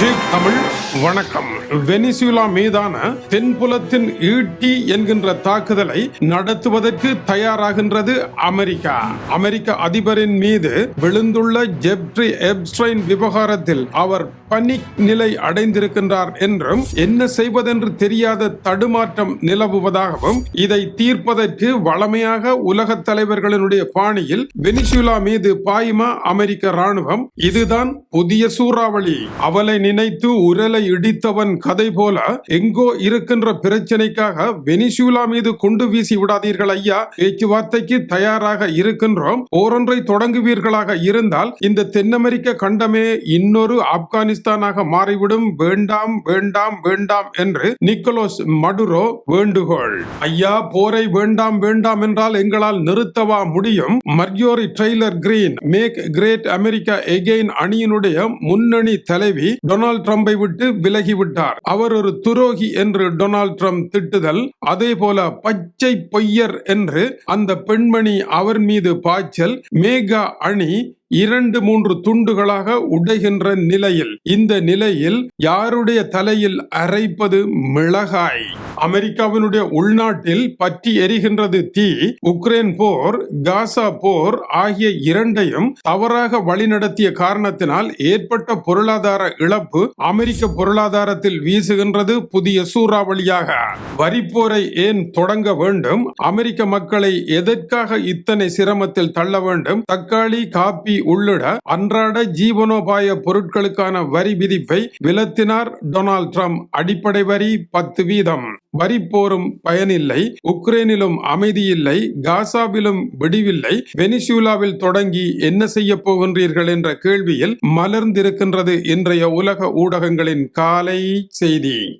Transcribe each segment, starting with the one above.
Jeep Tamil வணக்கம். Venezuela மீதான தென்புலத்தின் ஈட்டி என்கின்ற தாக்குதலை நடத்துவதற்கு தயாராகின்றது அமெரிக்கா. அமெரிக்க அதிபரின் மீது விழுந்துள்ள ஜெப்ரி எப்ஸ்ட்ரைன் விவகாரத்தில் அவர் பனிக் நிலை அடைந்திருக்கின்றார் என்றும் என்ன செய்வதென்று தெரியாத தடுமாற்றம் நிலவுவதாகவும் இதை தீர்ப்பதற்கு வளமையாக உலக தலைவர்களினுடைய பாணியில் வெனிசுலா மீது பாயுமா அமெரிக்க ராணுவம் இதுதான் புதிய சூறாவளி. அவளை நினைத்து உரலை இடித்தவன் கதை போல எங்கோ இருக்கின்ற பிரச்சனைக்காக வெனிசூலா மீது குண்டு வீசி விடாதீர்கள் ஐயா. பேச்சுவார்த்தைக்கு தயாராக இருக்கின்றோம். ஓரொன்றை தொடங்குவீர்களாக இருந்தால் இந்த தென் அமெரிக்க கண்டமே இன்னொரு ஆப்கானிஸ்தானாக மாறிவிடும். வேண்டாம் வேண்டாம் வேண்டாம் என்று நிக்கோலோஸ் மடுரோ வேண்டுகோள். ஐயா போரை வேண்டாம் வேண்டாம் என்றால் எங்களால் நிறுத்தவா முடியும்? Marjorie Taylor Greene make great America again அணியினுடைய முன்னணி தலைவி டொனால்ட் ட்ரம்பை விட்டு விலகிவிட்டார். அவர் ஒரு துரோகி என்று டொனால்ட் ட்ரம்ப் திட்டுதல் அதே போல பச்சை பொய்யர் என்று அந்த பெண்மணி அவர் மீது பாய்ச்சல் மேகா அணி இரண்டு மூன்று துண்டுகளாக உடைகின்ற நிலையில் இந்த நிலையில் யாருடைய தலையில் அரைப்பது மிளகாய்? அமெரிக்காவினுடைய உள்நாட்டில் பற்றி எரிகின்றது தீ உக்ரைன் போர் காசா போர் ஆகிய இரண்டையும் தவறாக வழிநடத்திய காரணத்தினால் ஏற்பட்ட பொருளாதார இழப்பு அமெரிக்க பொருளாதாரத்தில் வீசுகின்றது புதிய சூறாவளியாக. வரிப்போரை ஏன் தொடங்க வேண்டும்? அமெரிக்க மக்களை எதற்காக இத்தனை சிரமத்தில் தள்ள வேண்டும்? தக்காளி காப்பி உள்ளிட அன்றாட ஜீவனோபாய பொருட்களுக்கான வரி விதிப்பை விலத்தினார் டொனால்ட் ட்ரம்ப். அடிப்படை வரி பத்து வீதம். வரி போரும் பயனில்லை உக்ரைனிலும் அமைதியில்லை காசாவிலும் விடிவில்லை. வெனிசுலாவில் தொடங்கி என்ன செய்ய போகின்றீர்கள் என்ற கேள்வியில் மலர்ந்திருக்கின்றது இன்றைய உலக ஊடகங்களின் காலை செய்தி.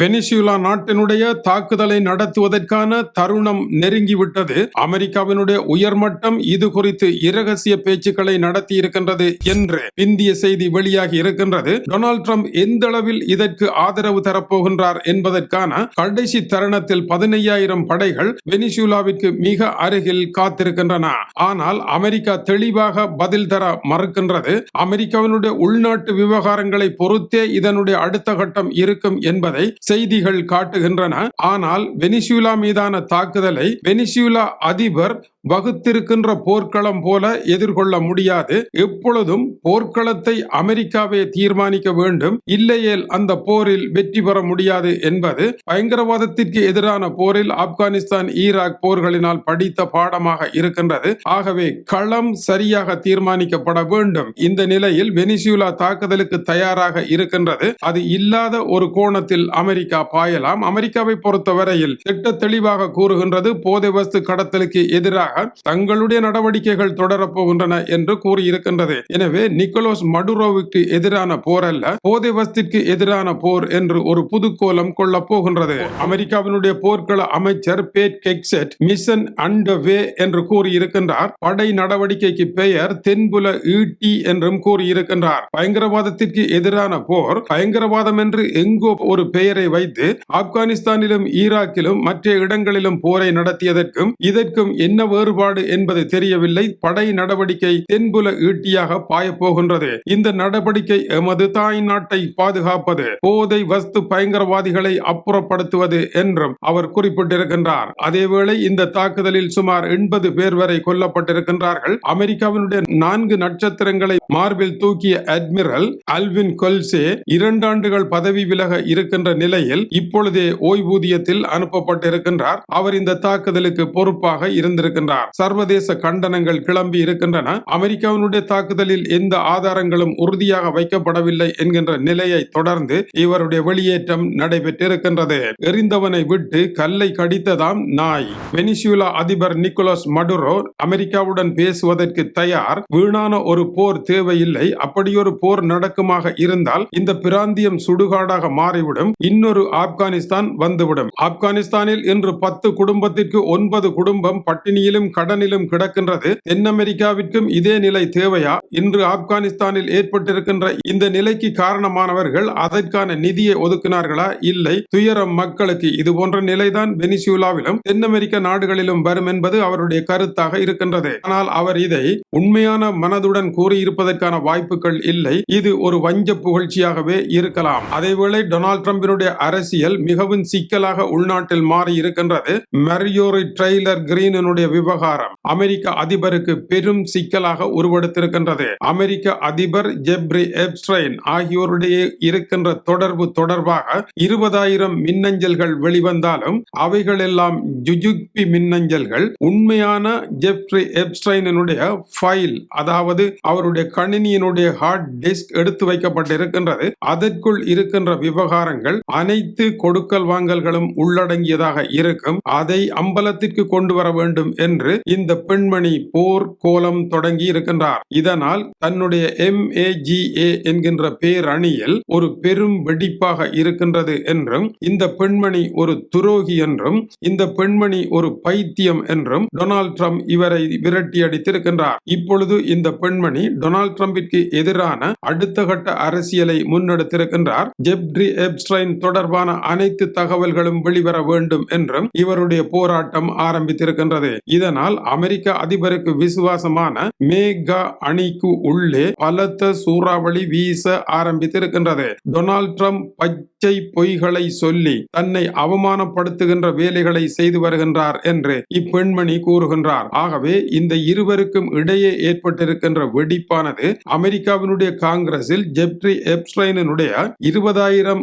வெனிசுலா நாட்டினுடைய தாக்குதலை நடத்துவதற்கான தருணம் நெருங்கிவிட்டது. அமெரிக்காவினுடைய உயர்மட்டம் இது குறித்து இரகசிய பேச்சுக்களை நடத்தி இருக்கின்றது என்று இந்திய செய்தி வெளியாகி இருக்கின்றது. டொனால்ட் ட்ரம்ப் எந்த அளவில் இதற்கு ஆதரவு தரப்போகின்றார் என்பதற்கான கடைசி தருணத்தில் பதினையாயிரம் படைகள் வெனிசுலாவிற்கு மிக அருகில் காத்திருக்கின்றன. ஆனால் அமெரிக்கா தெளிவாக பதில் தர மறுக்கின்றது. அமெரிக்காவினுடைய உள்நாட்டு விவகாரங்களை பொறுத்தே இதனுடைய அடுத்த கட்டம் இருக்கும் என்பதை செய்திகள் காட்டுகின்றன. ஆனால் வெனிசுலா மீதான தாக்குதலை வெனிசுலா அதிபர் வகுத்திருக்கின்ற போர்க்களம் போல எதிர்கொள்ள முடியாது. எப்பொழுதும் போர்க்களத்தை அமெரிக்காவே தீர்மானிக்க வேண்டும். இல்லையேல் அந்த போரில் வெற்றி பெற முடியாது என்பது பயங்கரவாதத்திற்கு எதிரான போரில் ஆப்கானிஸ்தான் ஈராக் போர்களினால் படித்த பாடமாக இருக்கின்றது. ஆகவே களம் சரியாக தீர்மானிக்கப்பட வேண்டும். இந்த நிலையில் வெனிசுலா தாக்குதலுக்கு தயாராக இருக்கின்றது. அது இல்லாத ஒரு கோணத்தில் அமெரிக்கா பாயலாம். அமெரிக்காவை பொறுத்தவரையில் திட்ட தெளிவாக கூறுகின்றது. போதை வஸ்து கடத்தலுக்கு எதிராக தங்களுடைய நடவடிக்கைகள் தொடரப் போகின்றன என்று கூறியிருக்கின்றது. எனவே நிக்கோலோஸ் மடுரோவுக்கு எதிரான போர் அல்ல போதை வஸ்திற்கு எதிரான போர் என்று ஒரு புதுக்கோலம் கொள்ளப் போகின்றது. அமெரிக்காவினுடைய போர்க்கள அமைச்சர் Pete Hegseth mission and way என்று கூறியிருக்கின்றார். படை நடவடிக்கைக்கு பெயர் தென்புல ஈட்டி என்றும் கூறியிருக்கின்றார். பயங்கரவாதத்திற்கு எதிரான போர் பயங்கரவாதம் என்று எங்கோ ஒரு பெயர் வைத்து ஆப்கானிஸ்தானிலும் ஈராக்கிலும் மற்ற இடங்களிலும் போரை நடத்தியதற்கும் இதற்கும் என்ன வேறுபாடு என்பது தெரியவில்லை. படை நடவடிக்கை தென்புல ஈட்டியாக பாயப்போகின்றது இந்த நடவடிக்கை எமது தாய் நாட்டை பாதுகாப்பது போதை வஸ்து பயங்கரவாதிகளை அப்புறப்படுத்துவது என்றும் அவர் குறிப்பிட்டிருக்கின்றார். அதேவேளை இந்த தாக்குதலில் சுமார் எண்பது பேர் வரை கொல்லப்பட்டிருக்கின்றார்கள். அமெரிக்காவினுடைய நான்கு நட்சத்திரங்களை மார்பில் தூக்கிய அட்மிரல் அல்வின் கொல்சே இரண்டாண்டுகள் பதவி விலக இருக்கின்ற நிலையில் இப்பொழுதே ஓய்வூதியத்தில் அனுப்பப்பட்டிருக்கின்றார். அவர் இந்த தாக்குதலுக்கு பொறுப்பாக இருந்திருக்கின்றார். சர்வதேச கண்டனங்கள் கிளம்பி இருக்கின்றன. அமெரிக்காவினுடைய தாக்குதலில் எந்த ஆதாரங்களும் உறுதியாக வைக்கப்படவில்லை என்கின்ற நிலையை தொடர்ந்து இவருடைய வெளியேற்றம் நடைபெற்றிருக்கின்றது. எறிந்தவனை விட்டு கல்லை கடித்ததாம் நாய். வெனிசுலா அதிபர் நிக்கோலஸ் மடுரோ அமெரிக்காவுடன் பேசுவதற்கு தயார். வீணான ஒரு போர் தேவையில்லை. அப்படியொரு போர் நடக்குமாக இருந்தால் இந்த பிராந்தியம் சுடுகாடாக மாறிவிடும். இன்னொரு ஆப்கானிஸ்தான் வந்துவிடும். ஆப்கானிஸ்தானில் இன்று பத்து குடும்பத்திற்கு ஒன்பது குடும்பம் பட்டினியிலும் கடனிலும் கிடக்கின்றது. தென் அமெரிக்காவிற்கும் இதே நிலை தேவையா? இன்று ஆப்கானிஸ்தானில் ஏற்பட்டிருக்கின்ற இந்த நிலைக்கு காரணமானவர்கள் அதற்கான நிதியை ஒதுக்கினார்களா? இல்லை. துயரம் மக்களுக்கு இது போன்ற நிலைதான் வெனிசுலாவிலும் தென் அமெரிக்க நாடுகளிலும் வரும் என்பது அவருடைய கருத்தாக இருக்கின்றது. ஆனால் அவர் இதை உண்மையான மனதுடன் கூறியிருப்பதற்கான வாய்ப்புகள் இல்லை. இது ஒரு வஞ்ச புகழ்ச்சியாகவே இருக்கலாம். அதேவேளை டொனால்ட் ட்ரம்பினுடைய அவருடைய அரசியல் மிகவும் சிக்கலாக உள்நாட்டில் மாறி இருக்கின்றது. மெரியோரி ட்ரெய்லர் கிரீனனுடைய விவகாரம் அமெரிக்க அதிபருக்கு பெரும் சிக்கலாக உருவெடுத்திருக்கின்றது. அமெரிக்க அதிபர் ஜெப்ரி எப்ஸ்ட்ரைன் ஆகியோருடைய இருக்கின்ற தொடர்பு தொடர்பாக இருபதாயிரம் மின்னஞ்சல்கள் வெளிவந்தாலும் அவைகள் எல்லாம் ஜுஜுக்பி மின்னஞ்சல்கள். உண்மையான ஜெப்ரி எப்ஸ்ட்ரைனுடைய ஃபைல் அதாவது அவருடைய கணினியினுடைய ஹார்ட் டிஸ்க் எடுத்து வைக்கப்பட்டிருக்கின்றது. அதற்குள் இருக்கின்ற விவகாரங்கள் அனைத்து கொடுக்கல் வாங்கல்களும் உள்ளடங்கியதாக இருக்கும். அதை அம்பலத்திற்கு கொண்டு வர வேண்டும் என்று இந்த பெண்மணி போர் கோலம் தொடங்கி இருக்கின்றார். இதனால் தன்னுடைய எம் என்கின்ற பேரணியில் ஒரு பெரும் வெடிப்பாக இருக்கின்றது என்றும் இந்த பெண்மணி ஒரு துரோகி என்றும் இந்த பெண்மணி ஒரு பைத்தியம் என்றும் டொனால்ட் ட்ரம்ப் இவரை விரட்டி அடித்திருக்கின்றார். இப்பொழுது இந்த பெண்மணி டொனால்ட் ட்ரம்பிற்கு எதிரான அடுத்த கட்ட அரசியலை முன்னெடுத்திருக்கின்றார். ஜெப்ரி எப்ஸ்ட்ரைன் தொடர்பான அனைத்து தகவல்களும் வெளிவர வேண்டும் என்றும் இவருடைய போராட்டம் ஆரம்பித்திருக்கின்றது. இதனால் அமெரிக்க அதிபருக்கு விசுவாசமான மேகா அணிக்கு உள்ளே பலத்த சூறாவளி வீச ஆரம்பித்திருக்கின்றது. டொனால்ட் ட்ரம்ப் பச்சை பொய்களை சொல்லி தன்னை அவமானப்படுத்துகின்ற வேலைகளை செய்து வருகின்றார் என்று இப்பெண்மணி கூறுகின்றார். ஆகவே இந்த இருவருக்கும் இடையே ஏற்பட்டிருக்கின்ற வெடிப்பானது அமெரிக்காவினுடைய காங்கிரஸில் ஜெப்ரி எப்ஸ்டைனுடைய இருபதாயிரம்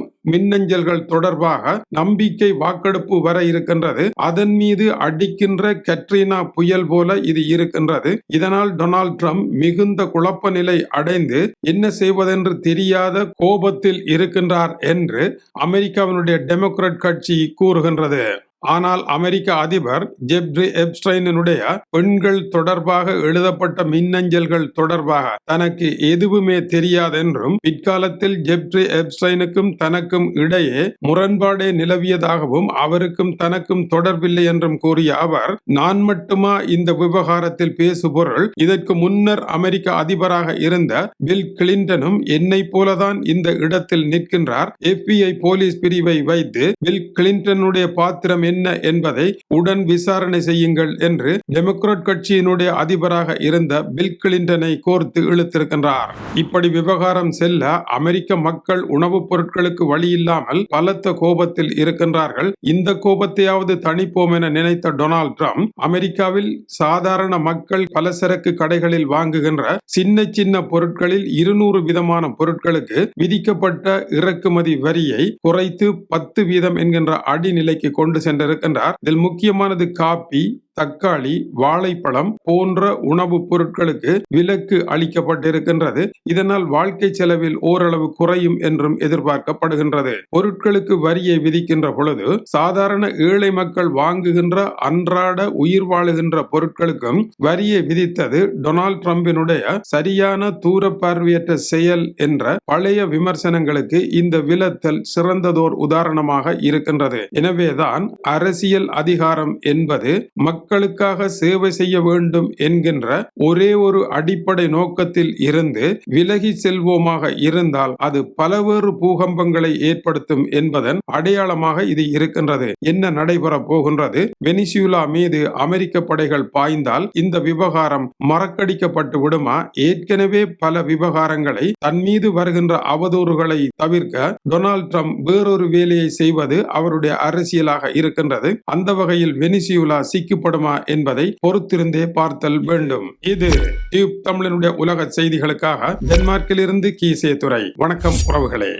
மின்னஞ்சல்கள் தொடர்பாக நம்பிக்கை வாக்கெடுப்பு வர இருக்கின்றது. அதன் மீது அடிக்கின்ற கட்ரினா புயல் போல இது இருக்கின்றது. இதனால் டொனால்ட் ட்ரம்ப் மிகுந்த குழப்ப நிலை அடைந்து என்ன செய்வதென்று தெரியாத கோபத்தில் இருக்கின்றார் என்று அமெரிக்காவினுடைய டெமோக்ராட் கட்சி கூறுகின்றது. ஆனால் அமெரிக்க அதிபர் ஜெப்ரி எப்ஸ்டைனுடைய பெண்கள் தொடர்பாக எழுதப்பட்ட மின்னஞ்சல்கள் தொடர்பாக தனக்கு எதுவுமே தெரியாதென்றும் பிற்காலத்தில் ஜெப்ரி எப்ஸ்டைனுக்கும் தனக்கும் இடையே முரண்பாடே நிலவியதாகவும் அவருக்கும் தனக்கும் தொடர்பில்லை என்றும் கூறிய அவர் நான் மட்டுமா இந்த விவகாரத்தில் பேசுபொருள்? இதற்கு முன்னர் அமெரிக்க அதிபராக இருந்த பில் கிளின்டனும் என்னை போலதான் இந்த இடத்தில் நிற்கின்றார். எஃபிஐ போலீஸ் பிரிவை வைத்து பில் கிளின்டனுடைய பாத்திரம் என்ன என்பதை உடன் விசாரணை செய்யுங்கள் என்று டெமோக்ராட் கட்சியினுடைய அதிபராக இருந்த பில் கிளின்டனை கோர்த்து இழுத்திருக்கின்றார். இப்படி விவகாரம் செல்ல அமெரிக்க மக்கள் உணவுப் பொருட்களுக்கு வழி இல்லாமல் பலத்த கோபத்தில் இருக்கின்றார்கள். இந்த கோபத்தையாவது தணிப்போம் என நினைத்த டொனால்ட் ட்ரம்ப் அமெரிக்காவில் சாதாரண மக்கள் பலசரக்கு கடைகளில் வாங்குகின்ற சின்ன சின்ன பொருட்களில் இருநூறு விதமான பொருட்களுக்கு விதிக்கப்பட்ட இறக்குமதி வரியை குறைத்து பத்து வீதம் என்கின்ற அடிநிலைக்கு கொண்டு சென்ற சென்றிருக்கின்றார் இதில் முக்கியமானது காப்பி. தக்காளி வாழைப்பழம் போன்ற உணவுப் பொருட்களுக்கு விலக்கு அளிக்கப்பட்டிருக்கின்றது. இதனால் வாழ்க்கை செலவில் ஓரளவு குறையும் என்றும் எதிர்பார்க்கப்படுகின்றது. பொருட்களுக்கு வரியை விதிக்கின்ற பொழுது சாதாரண ஏழை மக்கள் வாங்குகின்ற அன்றாட உயிர் வாழுகின்ற பொருட்களுக்கும் வரியை விதித்தது டொனால்ட் ட்ரம்பினுடைய சரியான தூர பார்வையற்ற செயல் என்ற பழைய விமர்சனங்களுக்கு இந்த விலத்தல் சிறந்ததோர் உதாரணமாக இருக்கின்றது. எனவேதான் அரசியல் அதிகாரம் என்பது மக்களுக்காக சேவை செய்ய வேண்டும் என்கின்ற ஒரே ஒரு அடிப்படை நோக்கத்தில் இருந்து விலகி செல்வோமாக இருந்தால் அது பலவேறு பூகம்பங்களை ஏற்படுத்தும் என்பதன் அடையாளமாக இது இருக்கின்றது. என்ன நடைபெற போகின்றது? வெனிசுலா மீது அமெரிக்க படைகள் பாய்ந்தால் இந்த விவகாரம் மறக்கடிக்கப்பட்டு விடுமா? ஏற்கனவே பல விவகாரங்களை தன் மீது வருகின்ற அவதூறுகளை தவிர்க்க டொனால்ட் ட்ரம்ப் வேறொரு வேலையை செய்வது அவருடைய அரசியலாக இருக்கின்றது. அந்த வகையில் வெனிசுலா சிக்கப்படும் என்பதை பொறுத்திருந்தே பார்த்தல் வேண்டும். இது டியூப் தமிழனுடைய உலக செய்திகளுக்காக டென்மார்க்கில் இருந்து கீசே துறை வணக்கம் உறவுகளே.